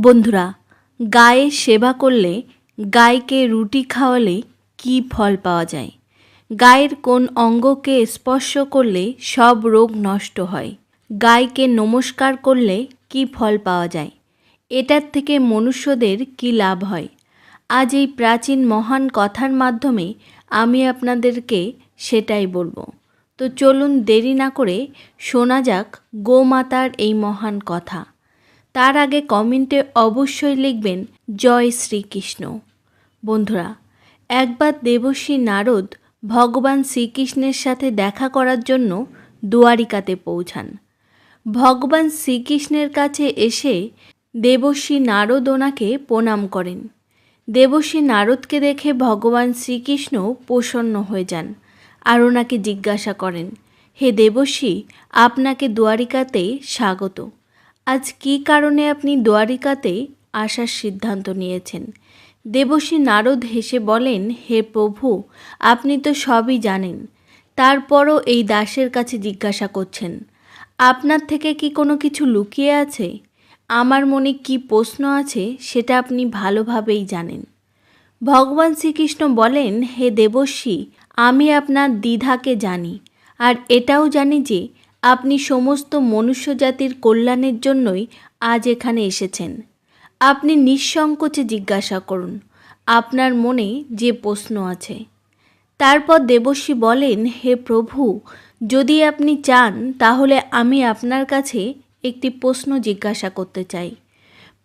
বন্ধুরা, গায়ে সেবা করলে গাইকে রুটি খাওয়ালে কি ফল পাওয়া যায়? গায়ের কোন অঙ্গকে স্পর্শ করলে সব রোগ নষ্ট হয়? গাইকে নমস্কার করলে কি ফল পাওয়া যায়? এটার থেকে মনুষ্যদের কি লাভ হয়? আজ এই প্রাচীন মহান কথার মাধ্যমে আমি আপনাদেরকে সেটাই বলব। তো চলুন দেরি না করে শোনা যাক গোমাতার এই মহান কথা। তার আগে কমেন্টে অবশ্যই লিখবেন, জয় শ্রীকৃষ্ণ। বন্ধুরা, একবার দেবশ্রী নারদ ভগবান শ্রীকৃষ্ণের সাথে দেখা করার জন্য দুয়ারিকাতে পৌঁছান। ভগবান শ্রীকৃষ্ণের কাছে এসে দেবশ্রী নারদ ওনাকে প্রণাম করেন। দেবশ্রী নারদকে দেখে ভগবান শ্রীকৃষ্ণ প্রসন্ন হয়ে যান আর ওনাকে জিজ্ঞাসা করেন, হে দেবশ্রী, আপনাকে দুয়ারিকাতে স্বাগত। আজ কী কারণে আপনি দ্বারিকাতে আসার সিদ্ধান্ত নিয়েছেন? দেবশ্রী নারদ হেসে বলেন, হে প্রভু, আপনি তো সবই জানেন। তারপরও এই দাসের কাছে জিজ্ঞাসা করছেন। আপনার থেকে কি কোনো কিছু লুকিয়ে আছে? আমার মনে কি প্রশ্ন আছে সেটা আপনি ভালোভাবেই জানেন। ভগবান শ্রীকৃষ্ণ বলেন, হে দেবশ্রী, আমি আপনার দ্বিধাকে জানি, আর এটাও জানি যে আপনি সমস্ত মনুষ্য জাতির কল্যাণের জন্যই আজ এখানে এসেছেন। আপনি নিঃসংকোচে জিজ্ঞাসা করুন, আপনার মনে যে প্রশ্ন আছে। তারপর দেবশ্রী বলেন, হে প্রভু, যদি আপনি চান, তাহলে আমি আপনার কাছে একটি প্রশ্ন জিজ্ঞাসা করতে চাই।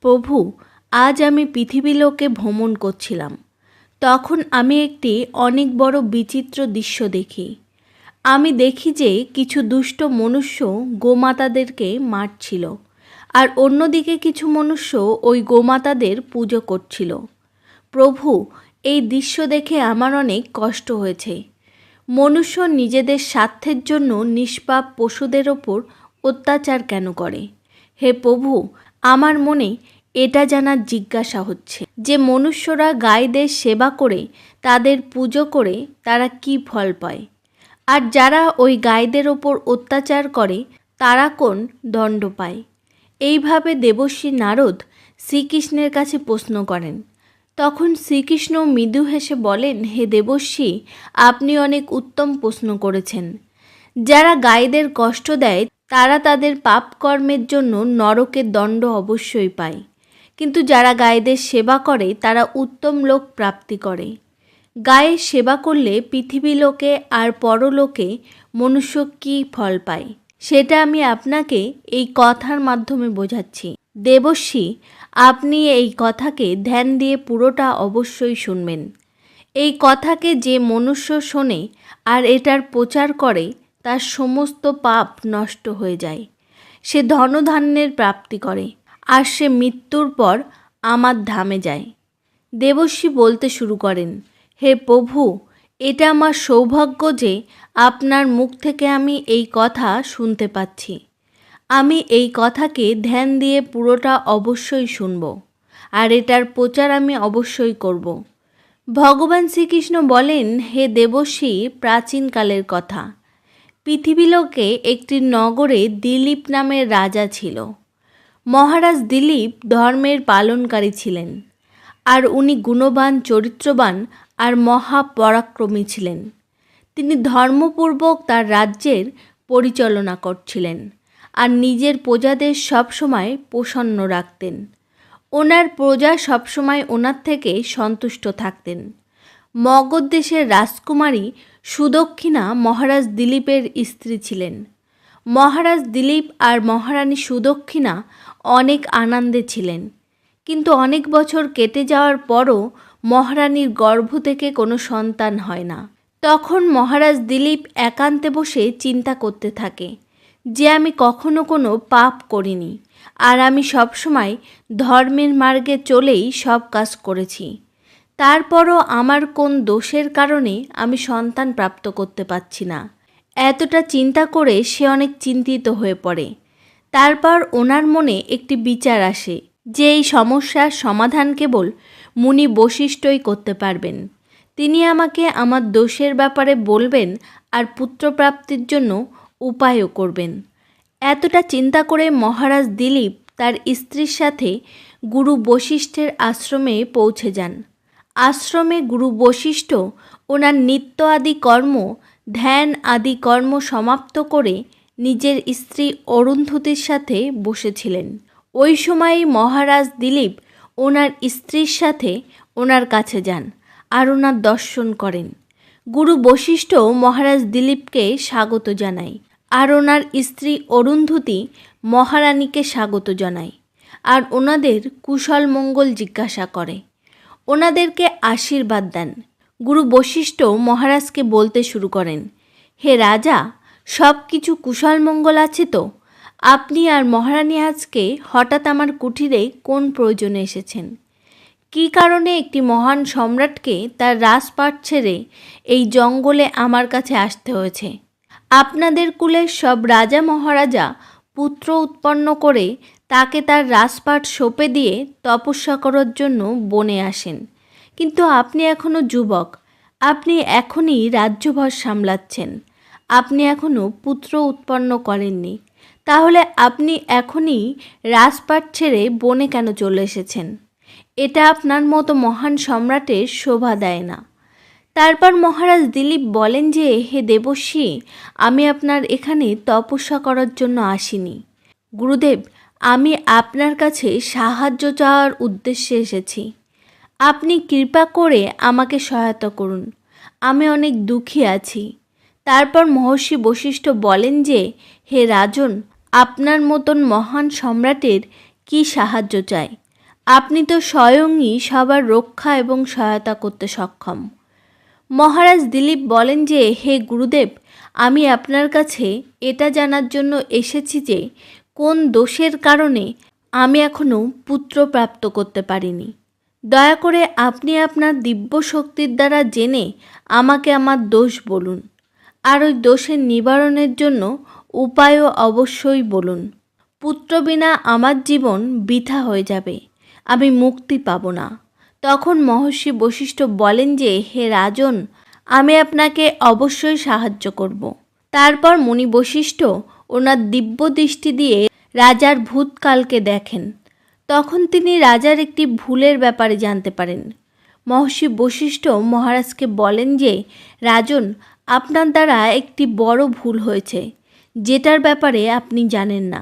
প্রভু, আজ আমি পৃথিবী পৃথিবীলোকে ভ্রমণ করছিলাম। তখন আমি একটি অনেক বড় বিচিত্র দৃশ্য দেখি। আমি দেখি যে কিছু দুষ্ট মনুষ্য গোমাতাদেরকে মারছিল, আর অন্যদিকে কিছু মনুষ্য ওই গোমাতাদের পুজো করছিল। প্রভু, এই দৃশ্য দেখে আমার অনেক কষ্ট হয়েছে। মনুষ্য নিজেদের স্বার্থের জন্য নিষ্পাপ পশুদের ওপর অত্যাচার কেন করে? হে প্রভু, আমার মনে এটা জানার জিজ্ঞাসা হচ্ছে, যে মনুষ্যরা গাইদের সেবা করে, তাদের পুজো করে তারা কি ফল পায়? আর যারা ওই গাইদের ওপর অত্যাচার করে, তারা কোন দণ্ড পায়? এইভাবে দেবশ্রী নারদ শ্রীকৃষ্ণের কাছে প্রশ্ন করেন। তখন শ্রীকৃষ্ণ মৃদু হেসে বলেন, হে দেবশ্রী, আপনি অনেক উত্তম প্রশ্ন করেছেন। যারা গাইদের কষ্ট দেয়, তারা তাদের পাপ কর্মের জন্য নরকের দণ্ড অবশ্যই পায়। কিন্তু যারা গায়েদের সেবা করে, তারা উত্তম লোক প্রাপ্তি করে। গায়ের সেবা করলে পৃথিবী লোকে আর পরলোকে মনুষ্য কী ফল পায়? সেটা আমি আপনাকে এই কথার মাধ্যমে বোঝাচ্ছি। দেবশ্রী, আপনি এই কথাকে ধ্যান দিয়ে পুরোটা অবশ্যই শুনবেন। এই কথাকে যে মনুষ্য শোনে আর এটার প্রচার করে, তার সমস্ত পাপ নষ্ট হয়ে যায়। সে ধনধান্যের প্রাপ্তি করে, আর সে মৃত্যুর পর আমার ধামে যায়। দেবশ্রী বলতে শুরু করেন হে প্রভু, এটা আমার সৌভাগ্য যে আপনার মুখ থেকে আমি এই কথা শুনতে পাচ্ছি। আমি এই কথাকে ধ্যান দিয়ে পুরোটা অবশ্যই শুনব, আর এটার প্রচার আমি অবশ্যই করব। ভগবান শ্রীকৃষ্ণ বলেন, হে দেবশ্রী প্রাচীনকালের কথা। পৃথিবীলোকে একটি নগরে দিলীপ নামের রাজা ছিল। মহারাজ দিলীপ ধর্মের পালনকারী ছিলেন, আর উনি গুণবান, চরিত্রবান আর মহাপরাক্রমী ছিলেন। তিনি ধর্মপূর্বক তার রাজ্যের পরিচালনা করছিলেন আর নিজের প্রজাদের সবসময় প্রসন্ন রাখতেন। ওনার প্রজা সবসময় ওনার থেকে সন্তুষ্ট থাকতেন। মগধ দেশের রাজকুমারী সুদক্ষিণা মহারাজ দিলীপের স্ত্রী ছিলেন। মহারাজ দিলীপ আর মহারানী সুদক্ষিণা অনেক আনন্দে ছিলেন। কিন্তু অনেক বছর কেটে যাওয়ার পরও মহারানীর গর্ভ থেকে কোনো সন্তান হয় না। তখন মহারাজ দিলীপ একান্তে বসে চিন্তা করতে থাকে, যে আমি কখনো কোনো পাপ করিনি আর আমি সবসময় ধর্মের মার্গে চলেই সব কাজ করেছি। তারপরও আমার কোন দোষের কারণে আমি সন্তান প্রাপ্ত করতে পারছি না। এতটা চিন্তা করে সে অনেক চিন্তিত হয়ে পড়ে। তারপর ওনার মনে একটি বিচার আসে, যে এই সমস্যার সমাধান কেবল মুনি বৈশিষ্ট্যই করতে পারবেন। তিনি আমাকে আমার দোষের ব্যাপারে বলবেন আর পুত্রপ্রাপ্তির জন্য উপায়ও করবেন। এতটা চিন্তা করে মহারাজ দিলীপ তার স্ত্রীর সাথে গুরু বশিষ্ঠের আশ্রমে পৌঁছে যান। আশ্রমে গুরু বশিষ্ঠ ওনার নিত্য আদি কর্ম, ধ্যান আদি কর্ম সমাপ্ত করে নিজের স্ত্রী অরুন্ধতির সাথে বসেছিলেন। ওই সময়ই মহারাজ দিলীপ ওনার স্ত্রীর সাথে ওনার কাছে যান আর ওনার দর্শন করেন। গুরু বশিষ্ঠ মহারাজ দিলীপকে স্বাগত জানায় আর ওনার স্ত্রী অরুন্ধতী মহারানীকে স্বাগত জানায় আর ওনাদের কুশল মঙ্গল জিজ্ঞাসা করে। ওনাদেরকে আশীর্বাদ দেন। গুরু বশিষ্ঠ মহারাজকে বলতে শুরু করেন, হে রাজা সব কিছু কুশল মঙ্গল আছে তো? আপনি আর মহারানী আজকে হঠাৎ আমার কুঠিরে কোন প্রয়োজনে এসেছেন? কী কারণে একটি মহান সম্রাটকে তার রাজপাট ছেড়ে এই জঙ্গলে আমার কাছে আসতে হয়েছে? আপনাদের কুলের সব রাজা মহারাজা পুত্র উৎপন্ন করে তাকে তার রাজপাট সঁপে দিয়ে তপস্যা করার জন্য বনে আসেন। কিন্তু আপনি এখনও যুবক। আপনি এখনই রাজ্যভার সামলাচ্ছেন। আপনি এখনও পুত্র উৎপন্ন করেননি। তাহলে আপনি এখনই রাজপাট ছেড়ে বনে কেন চলে এসেছেন? এটা আপনার মতো মহান সম্রাটের শোভা দেয় না। তারপর মহারাজ দিলীপ বলেন যে, হে দেবশ্রী আমি আপনার এখানে তপস্যা করার জন্য আসিনি। গুরুদেব, আমি আপনার কাছে সাহায্য চাওয়ার উদ্দেশ্যে এসেছি। আপনি কৃপা করে আমাকে সহায়তা করুন। আমি অনেক দুঃখী আছি। তারপর মহর্ষি বশিষ্ঠ বলেন যে, হে রাজন আপনার মতন মহান সম্রাটের কি সাহায্য চাই? আপনি তো স্বয়ংই সবার রক্ষা এবং সহায়তা করতে সক্ষম। মহারাজ দিলীপ বলেন যে, হে গুরুদেব, আমি আপনার কাছে এটা জানার জন্য এসেছি যে, কোন দোষের কারণে আমি এখনও পুত্র প্রাপ্ত করতে পারিনি। দয়া করে আপনি আপনার দিব্য শক্তির দ্বারা জেনে আমাকে আমার দোষ বলুন। আর ওই দোষের নিবারণের জন্য উপায়ও অবশ্যই বলুন। পুত্র বিনা আমার জীবন বৃথা হয়ে যাবে, আমি মুক্তি পাব না। তখন মহর্ষি বশিষ্ঠ বলেন যে, হে রাজন, আমি আপনাকে অবশ্যই সাহায্য করব। তারপর মুনি বশিষ্ঠ ওনার দিব্য দৃষ্টি দিয়ে রাজার ভূতকালকে দেখেন। তখন তিনি রাজার একটি ভুলের ব্যাপারে জানতে পারেন। মহর্ষি বশিষ্ঠ মহারাজকে বলেন যে, রাজন, আপনার দ্বারা একটি বড় ভুল হয়েছে। যেটার ব্যাপারে আপনি জানেন না।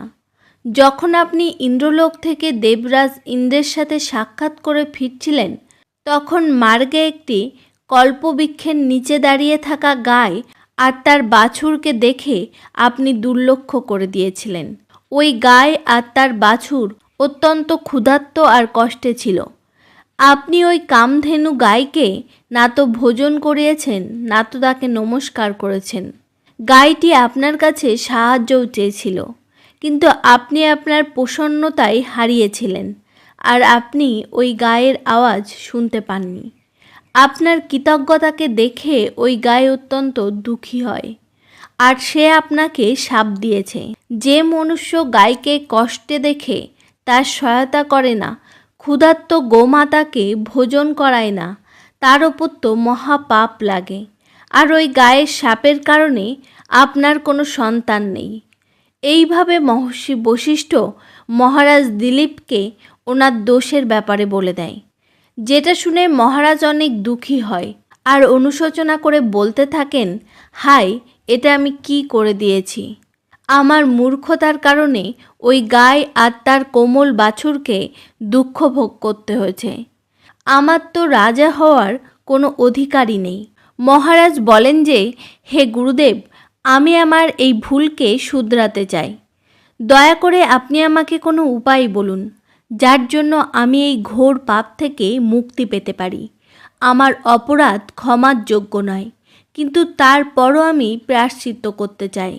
যখন আপনি ইন্দ্রলোক থেকে দেবরাজ ইন্দ্রের সাথে সাক্ষাৎ করে ফিরছিলেন, তখন মার্গে একটি কল্পবৃক্ষের নিচে দাঁড়িয়ে থাকা গায়ে আর তার বাছুরকে দেখে আপনি দুর্লক্ষ করে দিয়েছিলেন। ওই গায়ে আর তার বাছুর অত্যন্ত ক্ষুধার্ত আর কষ্টে ছিল। আপনি ওই কামধেনু গাইকে না তো ভোজন করিয়েছেন, না তো তাকে নমস্কার করেছেন। গাইটি আপনার কাছে সাহায্যও চেয়েছিল, কিন্তু আপনি আপনার প্রসন্নতায় হারিয়েছিলেন, আর আপনি ওই গায়ের আওয়াজ শুনতে পাননি। আপনার কৃতজ্ঞতাকে দেখে ওই গায়ে অত্যন্ত দুঃখী হয়, আর সে আপনাকে সাপ দিয়েছে। যে মনুষ্য গাইকে কষ্টে দেখে, তার সহায়তা করে না, ক্ষুধার্ত গোমাতাকে ভোজন করায় না, তার ওপর তো মহাপাপ লাগে। আর ওই গায়ের সাপের কারণে আপনার কোনো সন্তান নেই। এইভাবে মহর্ষি বশিষ্ঠ মহারাজ দিলীপকে ওনার দোষের ব্যাপারে বলে দেয়। যেটা শুনে মহারাজ অনেক দুঃখী হয় আর অনুশোচনা করে বলতে থাকেন, হাই, এটা আমি কি করে দিয়েছি? আমার মূর্খতার কারণে ওই গায়ে আর তার কোমল বাছুরকে দুঃখ ভোগ করতে হয়েছে। আমার তো রাজা হওয়ার কোনো অধিকারই নেই। মহারাজ বলেন যে, হে গুরুদেব, আমি আমার এই ভুলকে শুধরাতে চাই। দয়া করে আপনি আমাকে কোনো উপায় বলুন, যার জন্য আমি এই ঘোর পাপ থেকে মুক্তি পেতে পারি। আমার অপরাধ ক্ষমার যোগ্য নয়, কিন্তু তারপরও আমি প্রায়শ্চিত্ত করতে চাই।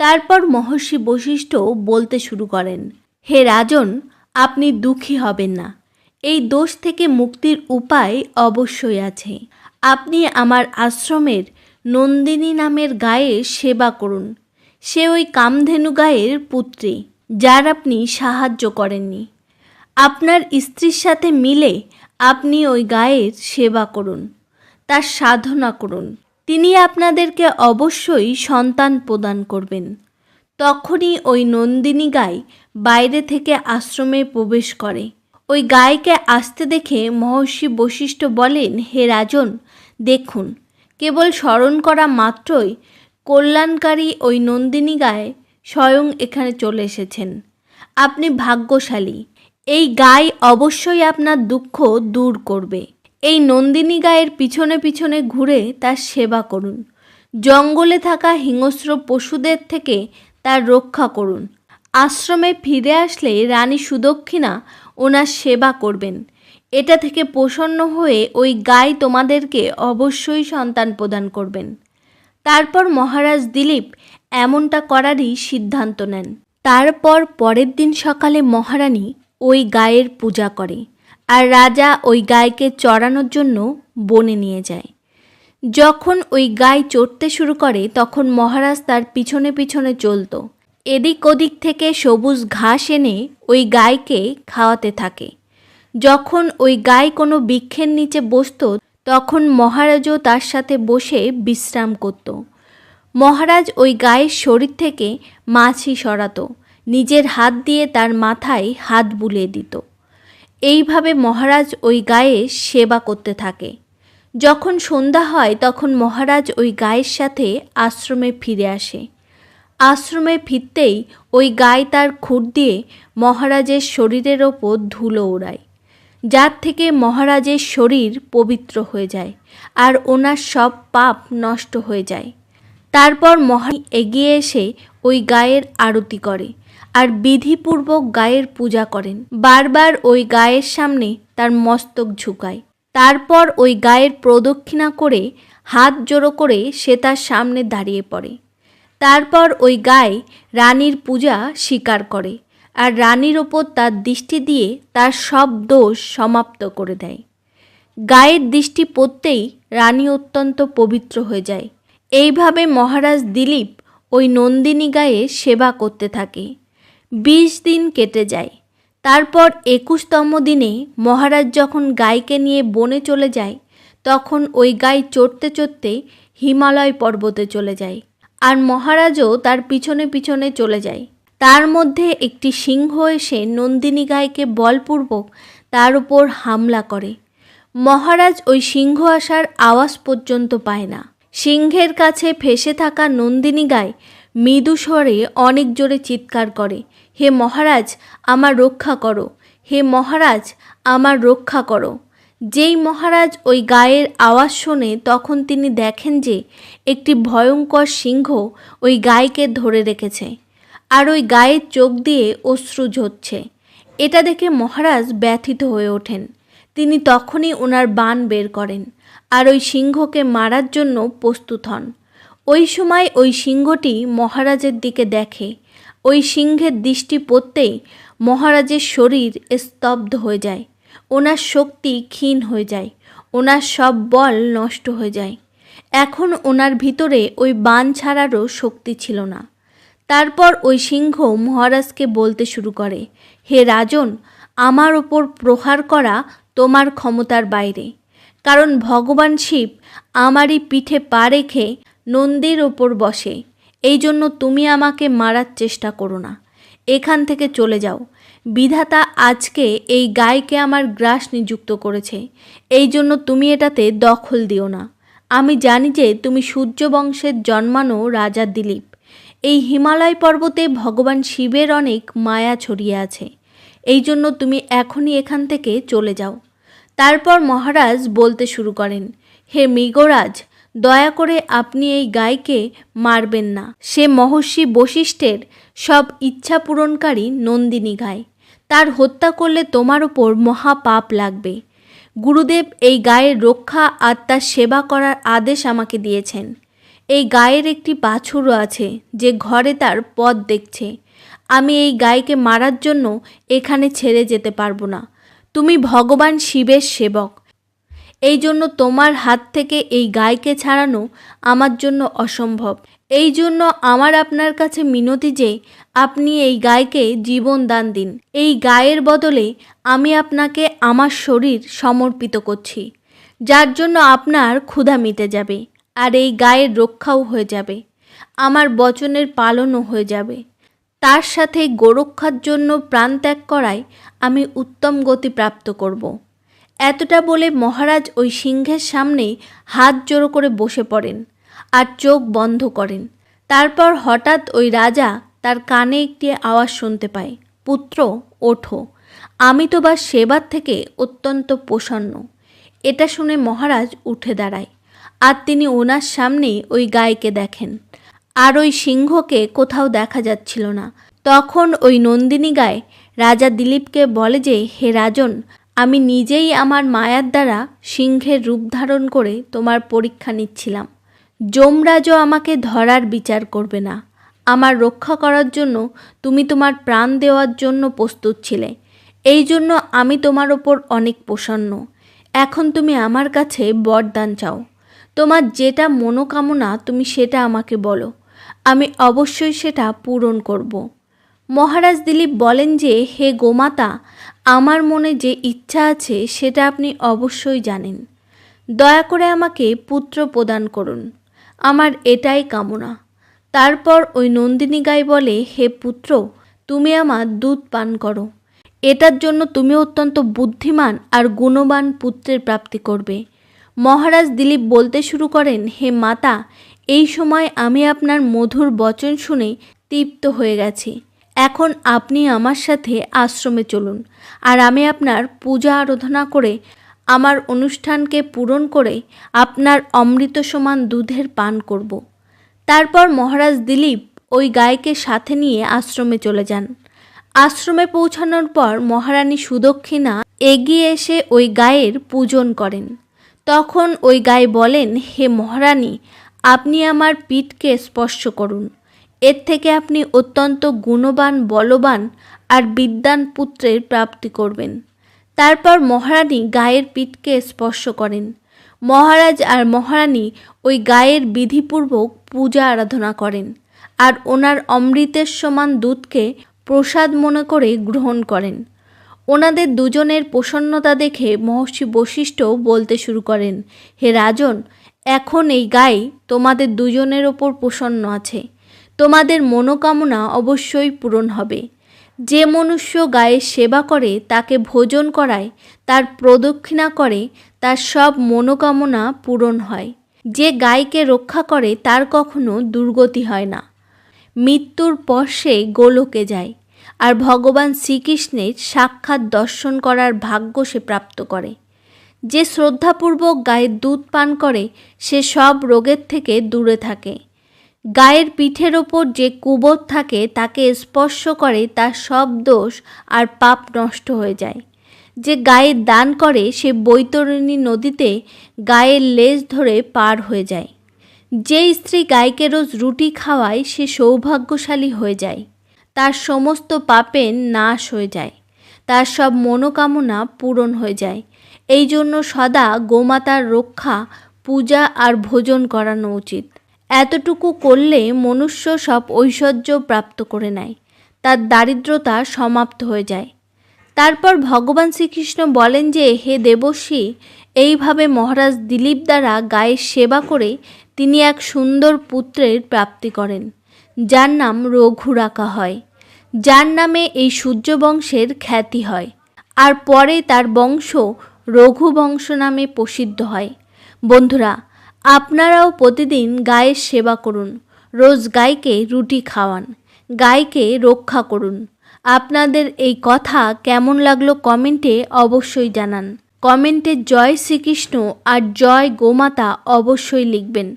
তারপর মহর্ষি বশিষ্ঠ বলতে শুরু করেন, হে রাজন, আপনি দুঃখী হবেন না। এই দোষ থেকে মুক্তির উপায় অবশ্যই আছে। আপনি আমার আশ্রমের নন্দিনী নামের গায়ের সেবা করুন। সে ওই কামধেনু গায়ের পুত্রী, যার আপনি সাহায্য করেননি। আপনার স্ত্রীর সাথে মিলে আপনি ওই গায়ের সেবা করুন, তার সাধনা করুন। তিনি আপনাদেরকে অবশ্যই সন্তান প্রদান করবেন। তখনই ওই নন্দিনী গাই বাইরে থেকে আশ্রমে প্রবেশ করে। ওই গায়কে আসতে দেখে মহর্ষি বশিষ্ঠ বলেন, হে রাজন দেখুন, কেবল স্মরণ করা মাত্রই কল্যাণকারী ওই নন্দিনী গায়ে স্বয়ং এখানে চলে এসেছেন। আপনি ভাগ্যশালী, এই গাই অবশ্যই আপনার দুঃখ দূর করবে। এই নন্দিনী গায়ের পিছনে পিছনে ঘুরে তার সেবা করুন। জঙ্গলে থাকা হিংস্র পশুদের থেকে তার রক্ষা করুন। আশ্রমে ফিরে আসলে রানী সুদক্ষিণা ওনার সেবা করবেন। এটা থেকে প্রসন্ন হয়ে ওই গাই তোমাদেরকে অবশ্যই সন্তান প্রদান করবেন। তারপর মহারাজ দিলীপ এমনটা করারই সিদ্ধান্ত নেন। তারপর পরের দিন সকালে মহারানী ওই গায়ের পূজা করে আর রাজা ওই গায়কে চড়ানোর জন্য বনে নিয়ে যায়। যখন ওই গাই চড়তে শুরু করে তখন মহারাজ তার পিছনে পিছনে চলতো। এদিক ওদিক থেকে সবুজ ঘাস এনে ওই গাইকে খাওয়াতে থাকে। যখন ওই গাই কোনো বৃক্ষের নিচে বসতো, তখন মহারাজও তার সাথে বসে বিশ্রাম করত। মহারাজ ওই গায়ের শরীর থেকে মাছি সরাতো, নিজের হাত দিয়ে তার মাথায় হাত বুলিয়ে দিত। এইভাবে মহারাজ ওই গায়ে সেবা করতে থাকে। যখন সন্ধ্যা হয়, তখন মহারাজ ওই গায়ের সাথে আশ্রমে ফিরে আসে। আশ্রমে ফিরতেই ওই গায়ে তার খুর দিয়ে মহারাজের শরীরের ওপর ধুলো ওড়ায় যার থেকে মহারাজের শরীর পবিত্র হয়ে যায় আর ওনার সব পাপ নষ্ট হয়ে যায়। তারপর মহা এগিয়ে এসে ওই গায়ের আরতি করে আর বিধিপূর্বক গায়ের পূজা করেন। বারবার ওই গায়ের সামনে তার মস্তক ঝুঁকায়। তারপর ওই গায়ের প্রদক্ষিণা করে হাত জোড়ো করে সে তার সামনে দাঁড়িয়ে পড়ে। তারপর ওই গায়ে রানীর পূজা স্বীকার করে আর রানীর ওপর তার দৃষ্টি দিয়ে তার সব দোষ সমাপ্ত করে দেয়। গায়ের দৃষ্টি পড়তেই রানী অত্যন্ত পবিত্র হয়ে যায়। এইভাবে মহারাজ দিলীপ ওই নন্দিনী গায়ে সেবা করতে থাকে। বিশ দিন কেটে যায়। তারপর একুশতম দিনে মহারাজ যখন গাইকে নিয়ে বনে চলে যায়, তখন ওই গাই চড়তে চড়তে হিমালয় পর্বতে চলে যায়। আর মহারাজও তার পিছনে পিছনে চলে যায়। তার মধ্যে একটি সিংহ এসে নন্দিনী গাইকে বলপূর্বক তার উপর হামলা করে। মহারাজ ওই সিংহ আসার আওয়াজ পর্যন্ত পায় না। সিংহের কাছে ফেসে থাকা নন্দিনী গায় মৃদু স্বরে অনেক জোরে চিৎকার করে, হে মহারাজ, আমার রক্ষা করো। হে মহারাজ, আমার রক্ষা করো। যেই মহারাজ ওই গায়ের আওয়াজ শোনে তখন তিনি দেখেন যে একটি ভয়ঙ্কর সিংহ ওই গাইকে ধরে রেখেছে। আর ওই গায়ের চোখ দিয়ে অশ্রু ঝরছে। এটা দেখে মহারাজ ব্যথিত হয়ে ওঠেন। তিনি তখনই ওনার বান বের করেন আর ওই সিংহকে মারার জন্য প্রস্তুত হন। ওই সময় ওই সিংহটি মহারাজের দিকে দেখে। ওই সিংহের দৃষ্টি পড়তেই মহারাজের শরীর স্তব্ধ হয়ে যায়। ওনার শক্তি ক্ষীণ হয়ে যায়। ওনার সব বল নষ্ট হয়ে যায়। এখন ওনার ভিতরে ওই বান ছাড়ারও শক্তি ছিল না। তারপর ওই সিংহ মহারাজকে বলতে শুরু করে, হে রাজন, আমার ওপর প্রহার করা তোমার ক্ষমতার বাইরে। কারণ ভগবান শিব আমারই পিঠে পা রেখে নন্দীর ওপর বসে, এই জন্য তুমি আমাকে মারার চেষ্টা করো না। এখান থেকে চলে যাও। বিধাতা আজকে এই গায়কে আমার গ্রাস নিযুক্ত করেছে। এই জন্য তুমি এটাতে দখল দিও না। আমি জানি যে তুমি সূর্য বংশের জন্মানো রাজা দিলীপ। এই হিমালয় পর্বতে ভগবান শিবের অনেক মায়া ছড়িয়ে আছে। এই জন্য তুমি এখনই এখান থেকে চলে যাও। তারপর মহারাজ বলতে শুরু করেন, হে মৃগরাজ, দয়া করে আপনি এই গায়কে মারবেন না। সে মহর্ষি বশিষ্ঠের সব ইচ্ছা পূরণকারী নন্দিনী গায় তার হত্যা করলে তোমার ওপর মহাপাপ লাগবে। গুরুদেব এই গায়ের রক্ষা আর তার সেবা করার আদেশ আমাকে দিয়েছেন। এই গায়ের একটি বাছুরও আছে যে ঘরে তার পথ দেখছে। আমি এই গায়কে মারার জন্য এখানে ছেড়ে যেতে পারব না। তুমি ভগবান শিবের সেবক। এই জন্য তোমার হাত থেকে এই গায়কে ছাড়ানো আমার জন্য অসম্ভব। এই জন্য আমার আপনার কাছে মিনতি যে আপনি এই গায়কে জীবন দান দিন। এই গায়ের বদলে আমি আপনাকে আমার শরীর সমর্পিত করছি। যার জন্য আপনার ক্ষুধা মিটে যাবে। আর এই গায়ের রক্ষাও হয়ে যাবে। আমার বচনের পালনও হয়ে যাবে। তার সাথে গোরক্ষার জন্য প্রাণ ত্যাগ করায় আমি উত্তম গতি প্রাপ্ত করব। এতটা বলে মহারাজ ওই সিংহের সামনে হাত জোড়ো করে বসে পড়েন আর চোখ বন্ধ করেন। তারপর হঠাৎ ওই রাজা তার কানে একটি আওয়াজ শুনতে পায়, পুত্র, ওঠো। আমি তো বা সেবার থেকে অত্যন্ত প্রসন্ন। এটা শুনে মহারাজ উঠে দাঁড়ায়। আর তিনি ওনার সামনেই ওই গাইকে দেখেন। আর ওই সিংহকে কোথাও দেখা যাচ্ছিল না। তখন ওই নন্দিনী গায়ে রাজা দিলীপকে বলে যে, হে রাজন, আমি নিজেই আমার মায়ার দ্বারা সিংহের রূপ ধারণ করে তোমার পরীক্ষা নিচ্ছিলাম। যমরাজও আমাকে ধরার বিচার করবে না। আমার রক্ষা করার জন্য তুমি তোমার প্রাণ দেওয়ার জন্য প্রস্তুত ছিলে। এই জন্য আমি তোমার ওপর অনেক প্রসন্ন। এখন তুমি আমার কাছে বরদান চাও। তোমার যেটা মনোকামনা, তুমি সেটা আমাকে বলো। আমি অবশ্যই সেটা পূরণ করব। মহারাজ দিলীপ বলেন যে, হে গোমাতা, আমার মনে যে ইচ্ছা আছে, সেটা আপনি অবশ্যই জানেন। দয়া করে আমাকে পুত্র প্রদান করুন। আমার এটাই কামনা। তারপর ওই নন্দিনী গাই বলে, হে পুত্র, তুমি আমার দুধ পান করো। এটার জন্য তুমি অত্যন্ত বুদ্ধিমান আর গুণবান পুত্রের প্রাপ্তি করবে। মহারাজ দিলীপ বলতে শুরু করেন, হে মাতা, এই সময় আমি আপনার মধুর বচন শুনে তৃপ্ত হয়ে গেছি। এখন আপনি আমার সাথে আশ্রমে চলুন, আর আমি আপনার পূজা আরাধনা করে, আমার অনুষ্ঠানকে পূরণ করে আপনার অমৃত সমান দুধের পান করব। তারপর মহারাজ দিলীপ ওই গায়কে সাথে নিয়ে আশ্রমে চলে যান। আশ্রমে পৌঁছানোর পর মহারানী সুদক্ষিণা এগিয়ে এসে ওই গায়ের পূজন করেন। তখন ওই গায়ে বলেন, হে মহারানী, আপনি আমার পিঠকে স্পর্শ করুন। এর থেকে আপনি অত্যন্ত গুণবান, বলবান আর বিদ্যান পুত্রের প্রাপ্তি করবেন। তারপর মহারানী গায়ের পিঠকে স্পর্শ করেন। মহারাজ আর মহারানী ওই গায়ের বিধিপূর্বক পূজা আরাধনা করেন আর ওনার অমৃতের সমান দুধকে প্রসাদ মনে করে গ্রহণ করেন। ওনাদের দুজনের প্রসন্নতা দেখে মহর্ষি বশিষ্ঠ বলতে শুরু করেন, হে রাজন, এখন এই গাই তোমাদের দুজনের ওপর প্রসন্ন আছে। তোমাদের মনোকামনা অবশ্যই পূরণ হবে। যে মনুষ্য গায়ের সেবা করে, তাকে ভোজন করায়, তার প্রদক্ষিণা করে, তার সব মনোকামনা পূরণ হয়। যে গাইকে রক্ষা করে, তার কখনো দুর্গতি হয় না। মৃত্যুর পর সে গোলকে যায়। আর ভগবান শ্রীকৃষ্ণের সাক্ষাৎ দর্শন করার ভাগ্য সে প্রাপ্ত করে। যে শ্রদ্ধাপূর্বক গায়ের দুধ পান করে, সে সব রোগের থেকে দূরে থাকে। গায়ের পিঠের ওপর যে কুবর থাকে, তাকে স্পর্শ করে তার সব দোষ আর পাপ নষ্ট হয়ে যায়। যে গায়ে দান করে, সে বৈতরণী নদীতে গায়ের লেজ ধরে পার হয়ে যায়। যে স্ত্রী গায়কে রোজ রুটি খাওয়ায়, সে সৌভাগ্যশালী হয়ে যায়। তার সমস্ত পাপের নাশ হয়ে যায়। তার সব মনোকামনা পূরণ হয়ে যায়। এই জন্য সদা গোমাতার রক্ষা, পূজা আর ভোজন করানো উচিত। এতটুকু করলে মনুষ্য সব ঐশ্বর্য প্রাপ্ত করে নেয়। তার দারিদ্রতা সমাপ্ত হয়ে যায়। তারপর ভগবান শ্রীকৃষ্ণ বলেন যে, হে দেবশ্রী এইভাবে মহারাজ দিলীপ দ্বারা গায়ের সেবা করে তিনি এক সুন্দর পুত্রের প্রাপ্তি করেন। যার নাম রঘু রাখা হয়। যার নামে এই সূর্যবংশের খ্যাতি হয়। আর পরে তার বংশ রঘু বংশ নামে প্রসিদ্ধ হয়। বন্ধুরা, আপনারাও প্রতিদিন গায়ের সেবা করুন। রোজ গাইকে রুটি খাওয়ান। গাইকে রক্ষা করুন। আপনাদের এই কথা কেমন লাগল কমেন্টে অবশ্যই জানান। কমেন্টে জয় শ্রীকৃষ্ণ আর জয় গোমাতা অবশ্যই লিখবেন।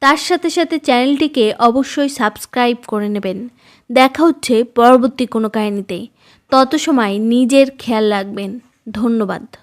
তার সাথে সাথে চ্যানেলটিকে অবশ্যই সাবস্ক্রাইব করে নেবেন। দেখা হচ্ছে পরবর্তী কোনো কাহিনীতে। তত সময় নিজের খেয়াল রাখবেন। ধন্যবাদ।